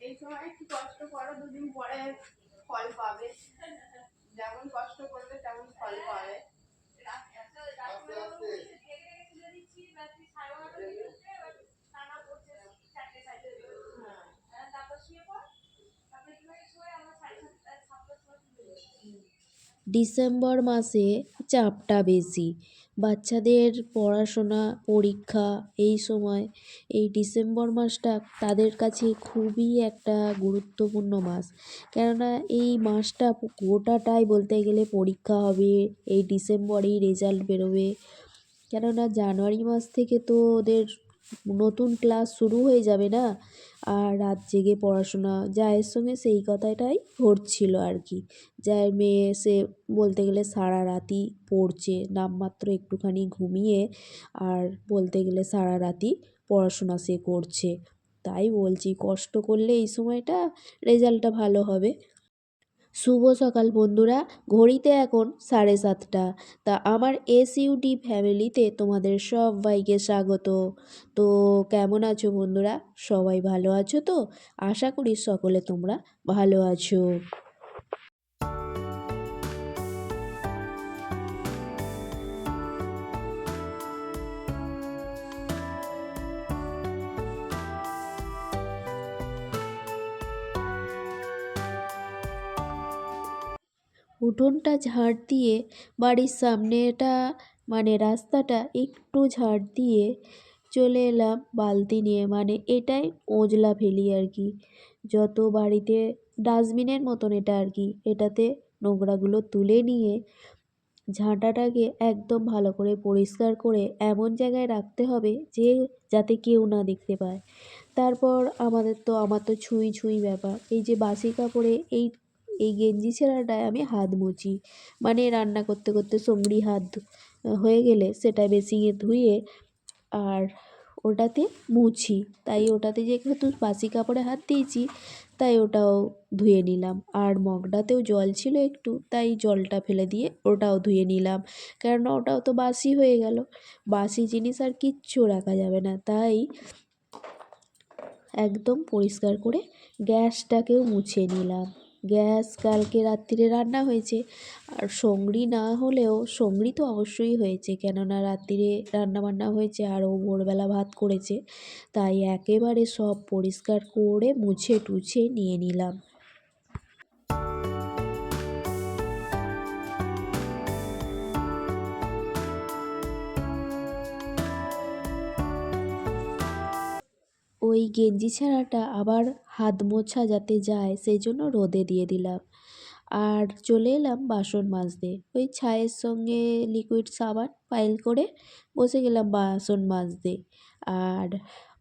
এই সময় একটু কষ্ট করো, দুদিন পরে ফল পাবে। যেমন কষ্ট করবে, তেমন ফল পাবে। ডিসেম্বর মাসে চাপটা বেশি। বাচ্চাদের পড়াশোনা, পরীক্ষা এই সময়, এই ডিসেম্বর মাসটা তাদের কাছে খুবই একটা গুরুত্বপূর্ণ মাস। কেননা এই মাসটা গোটাটাই বলতে গেলে পরীক্ষা হবে, এই ডিসেম্বরেই রেজাল্ট বেরোবে। কেননা জানুয়ারি মাস থেকে তো ওদের নতুন ক্লাস শুরু হয়ে যাবে না? আর রাত জেগে পড়াশোনা, জায়ের সঙ্গে সেই কথাটাই ঘটছিল আর কি। জায়ের মেয়ে সে বলতে গেলে সারা রাতই পড়ছে, নামমাত্র একটুখানি ঘুমিয়ে আর বলতে গেলে সারা রাতই পড়াশোনা সে করছে। তাই বলছি, কষ্ট করলে এই সময়টা রেজাল্টটা ভালো হবে। শুভ সকাল বন্ধুরা, ঘড়িতে এখন সাড়ে সাতটা। তা আমার এসইউডি ফ্যামিলিতে তোমাদের সবাইকে স্বাগত। তো কেমন আছো বন্ধুরা? সবাই ভালো আছো তো? আশা করি সকলে তোমরা ভালো আছো। উঠোনটা ঝাড় দিয়ে বাড়ির সামনেটা মানে রাস্তাটা একটু ঝাড় দিয়ে চলে এলাম বালতি নিয়ে। মানে এটাই ওজলা ফেলি আর কি। যত বাড়িতে ডাস্টবিনের মতন এটা আর কি। এটাতে নোংরাগুলো তুলে নিয়ে ঝাঁটাটাকে একদম ভালো করে পরিষ্কার করে এমন জায়গায় রাখতে হবে যে, যাতে কেউ না দেখতে পায়। তারপর আমাদের তো, আমার তো ছুঁই ছুঁই ব্যাপার। এই যে বাসি কাপড়ে এই এই গেঞ্জি ছেঁড়াটায় আমি হাত মুছি মানে রান্না করতে করতে সঙ্গড়ি হাত হয়ে গেলে সেটা বেসিংয়ে ধুয়ে আর ওটাতে মুছি। তাই ওটাতে যেহেতু বাসি কাপড়ে হাত দিয়েছি, তাই ওটাও ধুয়ে নিলাম। আর মগটাতেও জল ছিল একটু, তাই জলটা ফেলে দিয়ে ওটাও ধুয়ে নিলাম। কেননা ওটাও তো বাসি হয়ে গেল। বাসি জিনিস আর কিচ্ছু রাখা যাবে না। তাই একদম পরিষ্কার করে গ্যাসটাকেও মুছে নিলাম। গ্যাস কালকে রাত্রিরে রান্না হয়েছে। আর সঙ্গড়ি না হলেও সঙ্গড়ি তো অবশ্যই হয়েছে। কেননা রাত্রিরে রান্না বান্না হয়েছে আর ও ভোরবেলা ভাত করেছে। তাই একেবারে সব পরিষ্কার করে মুছে টুছে নিয়ে নিলাম। ওই গেঞ্জি ছেঁড়াটা আবার হাত মোছা যাতে যায় সেই জন্য রোদে দিয়ে দিলাম। আর চলে এলাম বাসন মাজতে। ওই ছায়ের সঙ্গে লিকুইড সাবান পাইল করে বসে গেলাম বাসন মাজতে। আর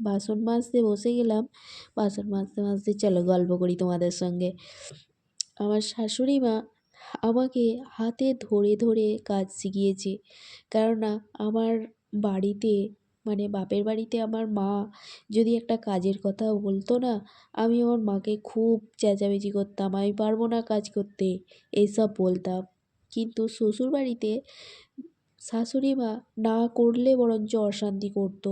বাসন মাজতে বসে গেলাম। বাসন মাজতে মাজতে চলো গল্প করি তোমাদের সঙ্গে। আমার শাশুড়ি মা আমাকে হাতে ধরে ধরে কাজ শিখিয়েছে। কেননা আমার বাড়িতে মানে বাপের বাড়িতে আমার মা যদি একটা কাজের কথা বলতো না, আমি আমার মাকে খুব চেঁচামেচি করতাম, আমি পারব না কাজ করতে। এইসব বলতাম। কিন্তু শ্বশুরবাড়িতে শাশুড়ি মা না করলে বরঞ্চ অশান্তি করতো।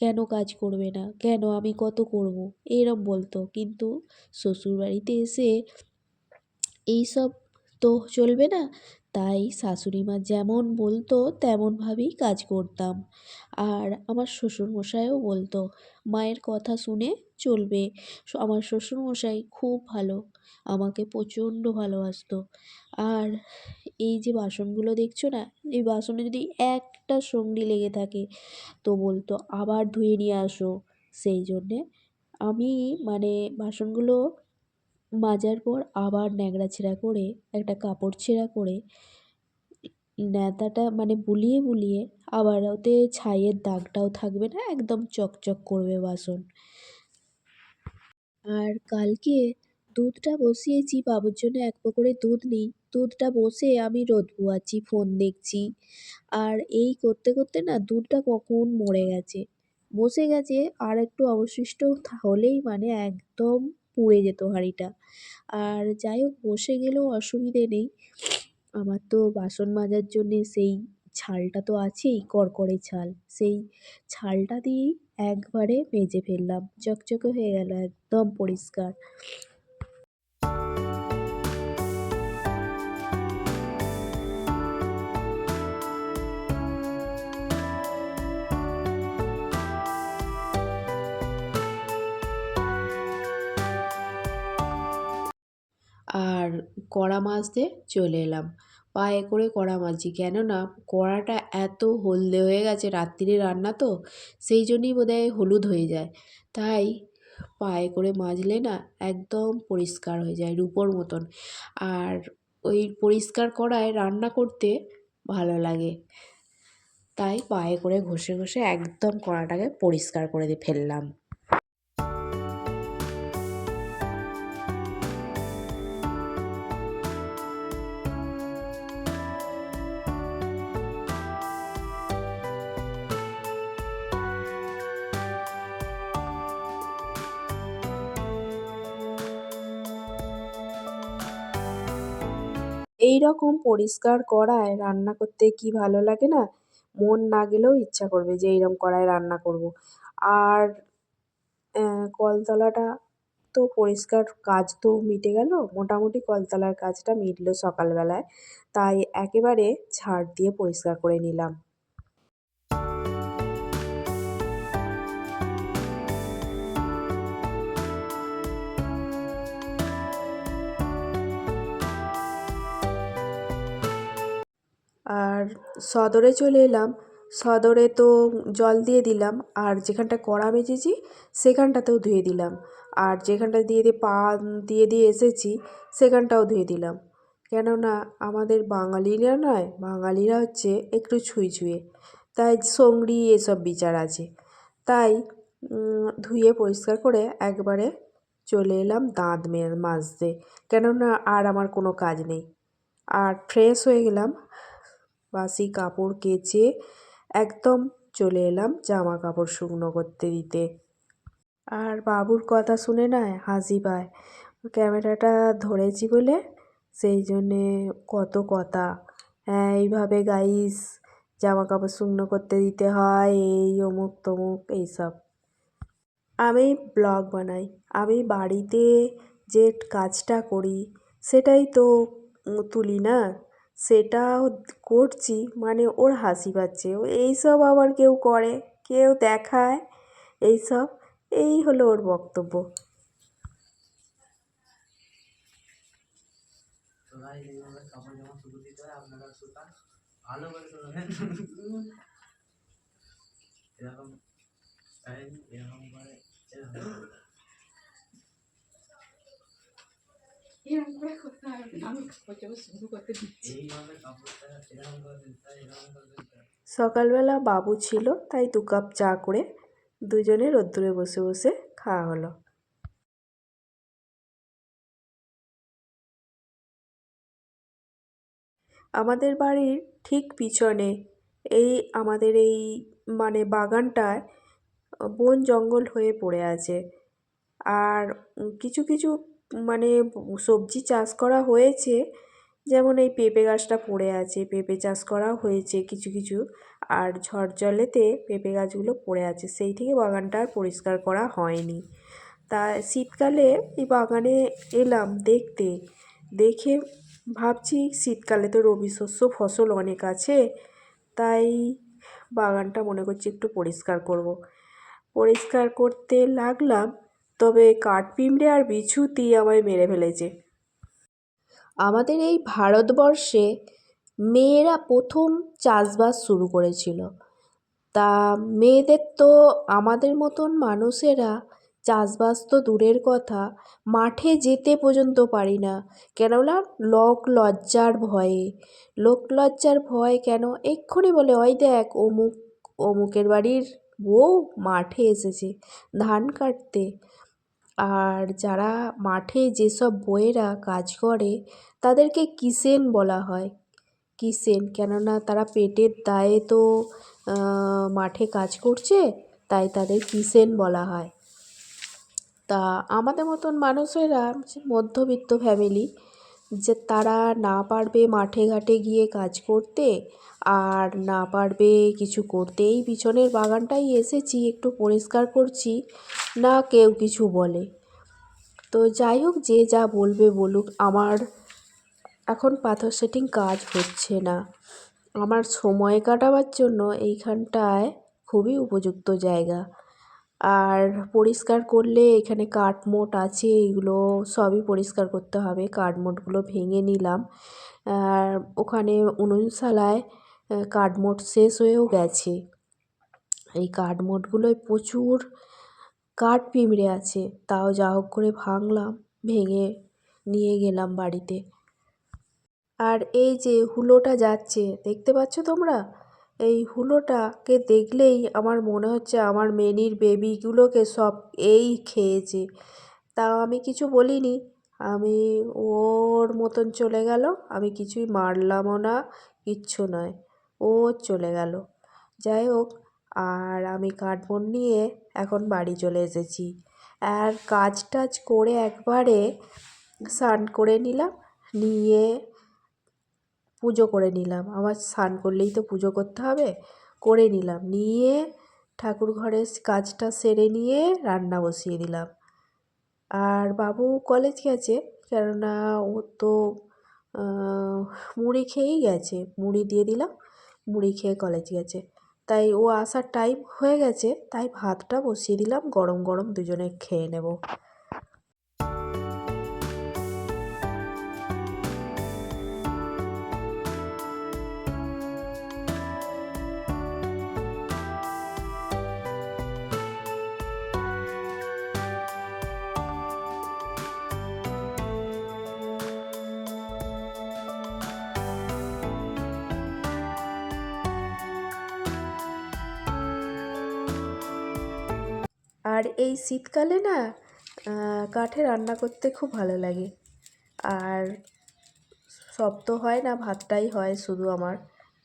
কেন কাজ করবে না? কেন? আমি কত করব? এরম বলতো। কিন্তু শ্বশুরবাড়িতে এসে এইসব তো চলবে না? তাই শাশুড়ি মা যেমন বলতো, তেমনভাবেই কাজ করতাম। আর আমার শ্বশুরমশাইও বলতো, মায়ের কথা শুনে চলবে। আমার শ্বশুরমশাই খুব ভালো, আমাকে প্রচণ্ড ভালোবাসতো। আর এই যে বাসনগুলো দেখছ না, এই বাসনে যদি একটা সঙ্গি লেগে থাকে, তো বলতো, আবার ধুয়ে নিয়ে আসো। সেই জন্যে আমি মানে বাসনগুলো মাজার পর আবার ন্যাকড়া ছেঁড়া করে, একটা কাপড় ছেঁড়া করে ন্যাতাটা মানে বুলিয়ে বুলিয়ে আবার ওতে ছাইয়ের দাগটাও থাকবে না, একদম চকচক করবে বাসন। আর কালকে দুধটা বসিয়েছি, বাবুর জন্য এক করে দুধ নিই, দুধটা বসে আমি রোদ পোয়াচ্ছি, ফোন দেখছি। আর এই করতে করতে না দুধটা কখন মরে গেছে। বসে গেছে, আর একটু অবশিষ্ট হলেই মানে একদম পুড়ে যেত হাঁড়িটা। আর যাই হোক বসে গেলেও অসুবিধে নেই। আমার তো বাসন মাজার জন্যে সেই ছালটা তো আছেই, কড়কড়ে ছাল। সেই ছালটা দিয়েই একবারে মেজে ফেললাম। চকচকে হয়ে গেল, একদম পরিষ্কার। আর কড়া মাজতে চলে এলাম। পায়ে করে কড়া মাজি। কেননা কড়াটা এত হলদে হয়ে গেছে, রাত্রিরে রান্না তো, সেই জন্যই বোধহয় হলুদ হয়ে যায়। তাই পায়ে করে মাজলে না একদম পরিষ্কার হয়ে যায়, রুপোর মতন। আর ওই পরিষ্কার কড়ায় রান্না করতে ভালো লাগে। তাই পায়ে করে ঘষে ঘষে একদম কড়াটাকে পরিষ্কার করে দিয়ে ফেললাম। এই রকম পরিষ্কার কড়ায় রান্না করতে কি ভালো লাগে না? মন না গেলেও ইচ্ছা করবে যে এইরকম কড়ায় রান্না করব। আর কলতলাটা তো পরিষ্কার কাজ তো মিটে গেল। মোটামুটি কলতলার কাজটা মিটলো সকালবেলায়। তাই একেবারে ঝাড় দিয়ে পরিষ্কার করে নিলাম। আর সদরে চলে এলাম। সদরে তো জল দিয়ে দিলাম আর যেখানটা কড়া মেজেছি সেখানটাতেও ধুয়ে দিলাম। আর যেখানটা দিয়ে দিয়ে পা দিয়ে দিয়ে এসেছি সেখানটাও ধুয়ে দিলাম। কেননা আমাদের বাঙালিরা নয়, বাঙালিরা হচ্ছে একটু ছুঁই ছুঁয়ে। তাই সঙ্গড়ি এসব বিচার আছে। তাই ধুয়ে পরিষ্কার করে একবারে চলে এলাম দাঁত মাজতে। কেননা আর আমার কোনো কাজ নেই। আর ফ্রেশ হয়ে গেলাম। বাসি কাপড় কেচে একদম চলে এলাম জামা কাপড় শুকনো করতে দিতে। আর বাবুর কথা শুনে না হাসি পায়। ক্যামেরাটা ধরেছি বলে সেই জন্যে কত কথা। হ্যাঁ এইভাবে গাইস জামা কাপড় শুকনো করতে দিতে হয়, এই অমুক তমুক, এইসব। আমি ব্লগ বানাই। আমি বাড়িতে যে কাজটা করি সেটাই তো তুলি না। সেটাও করছি মানে ওর হাসি পাচ্ছে। ও এইসব আবার কেউ করে, কেউ দেখায়, এইসব, এই হলো ওর বক্তব্য। এরকম এরকম সকালবেলা বাবু ছিল, তাই দু কাপ চা করে দুজনে রোদ্দুরে বসে বসে খাওয়া হলো। আমাদের বাড়ির ঠিক পিছনে এই আমাদের এই মানে বাগানটায় বন জঙ্গল হয়ে পড়ে আছে। আর কিছু কিছু মানে সবজি চাষ করা হয়েছে, যেমন এই পেঁপে গাছটা পড়ে আছে, পেঁপে চাষ করা হয়েছে কিছু কিছু, আর ঝড় জলেতে পেঁপে গাছগুলো পড়ে আছে, সেই থেকে বাগানটা আর পরিষ্কার করা হয়নি। তা শীতকালে এই বাগানে এলাম দেখতে, দেখে ভাবছি শীতকালে তো রবি শস্য ফসল অনেক আছে, তাই বাগানটা মনে করছি একটু পরিষ্কার করব। পরিষ্কার করতে লাগলাম তবে কাঠপিঁমড়ে আর বিছুতি আমায় মেরে ফেলেছে। আমাদের এই ভারতবর্ষে মেয়েরা প্রথম চাষবাস শুরু করেছিল। তা মেয়েদের তো আমাদের মতন মানুষেরা চাষবাস তো দূরের কথা, মাঠে যেতে পর্যন্ত পারি না। কেননা লোক লজ্জার ভয়ে, লোক লজ্জার ভয় কেন? এক্ষুনি বলে, ওই দেখ, অমুক, অমুকের বাড়ির বউ মাঠে এসেছে ধান কাটতে। আর যারা মাঠে যেসব বইয়েরা কাজ করে, তাদেরকে কিসেন বলা হয়? কিসেন? কেননা তারা পেটের দায়ে তো মাঠে কাজ করছে, তাই তাদের কিসেন বলা হয়। তা আমাদের মতন মানুষেরা মধ্যবিত্ত ফ্যামিলি যে তারা না পারবে মাঠে ঘাটে গিয়ে কাজ করতে আর না পারবে কিছু করতে এই পিছনের বাগানটাই এসেছি, একটু পরিষ্কার করছি, না কেউ কিছু বলে। তো যাই হোক, যে যা বলবে বলুক, আমার এখন পাথর সেটিং কাজ হচ্ছে না। আমার সময় কাটাবার জন্য এইখানটায় খুবই উপযুক্ত জায়গা। আর পরিষ্কার করলে এখানে কাঠমোট আছে এইগুলো সবই পরিষ্কার করতে হবে। কাঠমোটগুলো ভেঙে নিলাম। আর ওখানে উনুনশালায় কাঠমোট শেষ হয়েও গেছে। এই কাঠমোটগুলোয় প্রচুর কাঠ পিঁমড়ে আছে। তাও যা হোক করে ভাঙলাম, ভেঙে নিয়ে গেলাম বাড়িতে। আর এই যে হুলোটা যাচ্ছে, দেখতে পাচ্ছ তোমরা? এই হুলোটাকে দেখলেই আমার মনে হচ্ছে আমার মেনির বেবিগুলোকে সব এই খেয়েছে। তাও আমি কিছু বলিনি। আমি ওর মতন চলে গেল। আমি কিছুই মারলামও না, কিচ্ছু নয়। ও চলে গেল। যাই হোক, আর আমি কাঠবোর্ড নিয়ে এখন বাড়ি চলে এসেছি। আর কাজ টাজ করে একবারে স্নান করে নিলাম। নিয়ে পুজো করে নিলাম। আমার স্নান করলেই তো পুজো করতে হবে। করে নিলাম। নিয়ে ঠাকুর ঘরের কাজটা সেরে নিয়ে রান্না বসিয়ে দিলাম। আর বাবু কলেজ গেছে, কেননা ও তো মুড়ি খেয়েই গেছে। মুড়ি দিয়ে দিলাম, মুড়ি খেয়ে কলেজ গেছে। তাই ও আসার টাইম হয়ে গেছে, তাই ভাতটা বসিয়ে দিলাম, গরম গরম দুজনে খেয়ে নেব। আর এই শীতকালে না কাঠে রান্না করতে খুব ভালো লাগে। আর সব তো হয় না, ভাতটাই হয় শুধু আমার।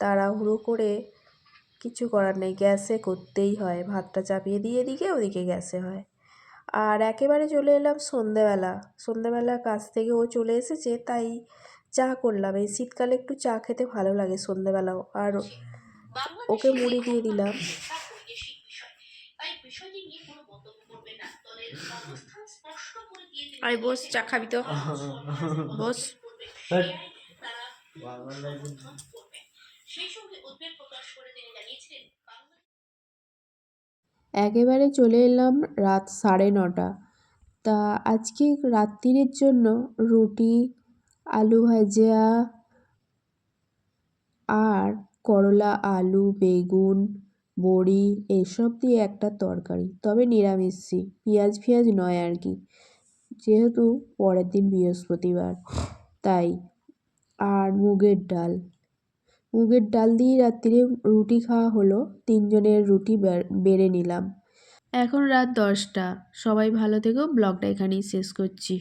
তাড়াহুড়ো করে কিছু করার নেই, গ্যাসে করতেই হয়। ভাতটা চাপিয়ে দিয়ে এদিকে ওদিকে গ্যাসে হয়। আর একেবারে চলে এলাম সন্ধেবেলা। সন্ধেবেলা কাজ থেকে ও চলে এসেছে, তাই চা করলাম। এই শীতকালে একটু চা খেতে ভালো লাগে সন্ধেবেলাও। আর ওকে মুড়ি দিয়ে দিলাম। আয় বস চা খাবি তো। বস। একেবারে চলে এলাম রাত সাড়ে নটা। তা আজকে রাত্রির জন্য রুটি আলু ভাজা আর করলা আলু বেগুন বড়ি এসব দিয়ে একটা তরকারি, তবে নিরামিষই পেঁয়াজ ফিয়াজ নয় আর কি। যেহেতু পরের দিন বৃহস্পতিবার, তাই। আর মুগের ডাল মুগের ডাল দিয়ে রাত্রিরে রুটি খাওয়া হলো, তিনজনের রুটি বেড়ে নিলাম। এখন রাত দশটা, সবাই ভালো থেকো, ব্লগটা এখানেই শেষ করছি।